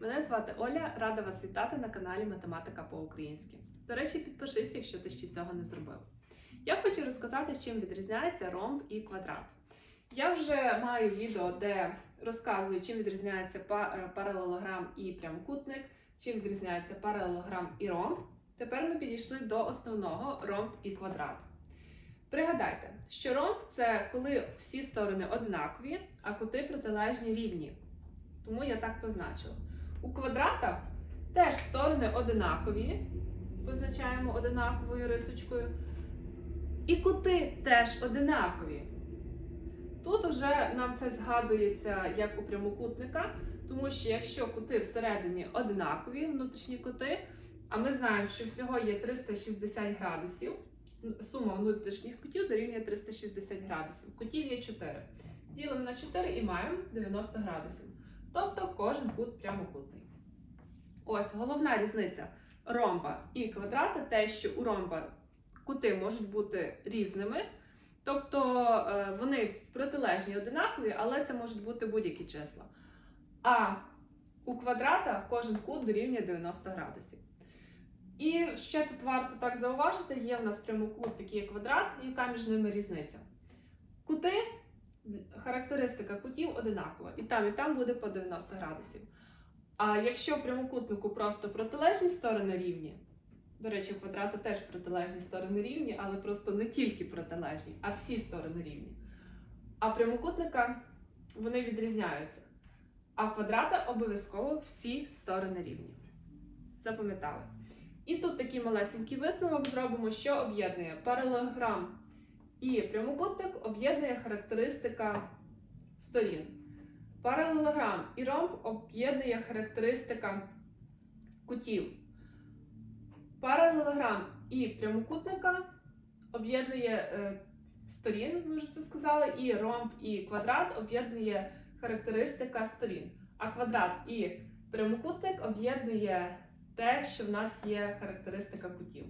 Мене звати Оля, рада вас вітати на каналі Математика по-українськи. До речі, підпишись, якщо ти ще цього не зробив. Я хочу розказати, чим відрізняється ромб і квадрат. Я вже маю відео, де розказую, чим відрізняється е, паралелограм і прямокутник, чим відрізняється паралелограм і ромб. Тепер ми підійшли до основного ромб і квадрат. Пригадайте, що ромб це коли всі сторони однакові, а кути протилежні рівні. Тому я так позначила. У квадрата теж сторони одинакові, позначаємо одинаковою рисочкою. І кути теж одинакові. Тут вже нам це згадується як у прямокутника, тому що якщо кути всередині одинакові, внутрішні кути, а ми знаємо, що всього є 360 градусів, сума внутрішніх кутів дорівнює 360 градусів. Кутів є 4. Ділимо на 4 і маємо 90 градусів. Тобто кожен кут прямокутний. Ось головна різниця ромба і квадрата те, що у ромба кути можуть бути різними, тобто е, вони протилежні одинакові, але це можуть бути будь-які числа. А у квадрата кожен кут дорівнює 90 градусів. І ще тут варто так зауважити: є в нас прямокут, такий квадрат, і яка між ними різниця. Кути характеристика кутів одинакова. І там, і там буде по 90 градусів. А якщо прямокутнику просто протилежні сторони рівні, до речі, у квадрата теж протилежні сторони рівні, але просто не тільки протилежні, а всі сторони рівні. А прямокутника вони відрізняються. А квадрата обов'язково всі сторони рівні. Запам'ятали. І тут такий малесенький висновок зробимо, що об'єднує паралелограм і прямокутник об'єднує характеристика сторін. Паралелограм і ромб об'єднує характеристика кутів. Паралелограм і прямокутника об'єднує е, сторін, ми вже це сказали, і ромб і квадрат об'єднує характеристика сторін. А квадрат і прямокутник об'єднує те, що в нас є характеристика кутів.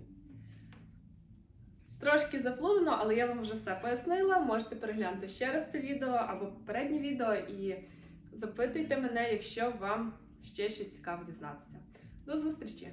Трошки заплутано, але я вам вже все пояснила. Можете переглянути ще раз це відео або попереднє відео і запитуйте мене, якщо вам ще щось цікаво дізнатися. До зустрічі!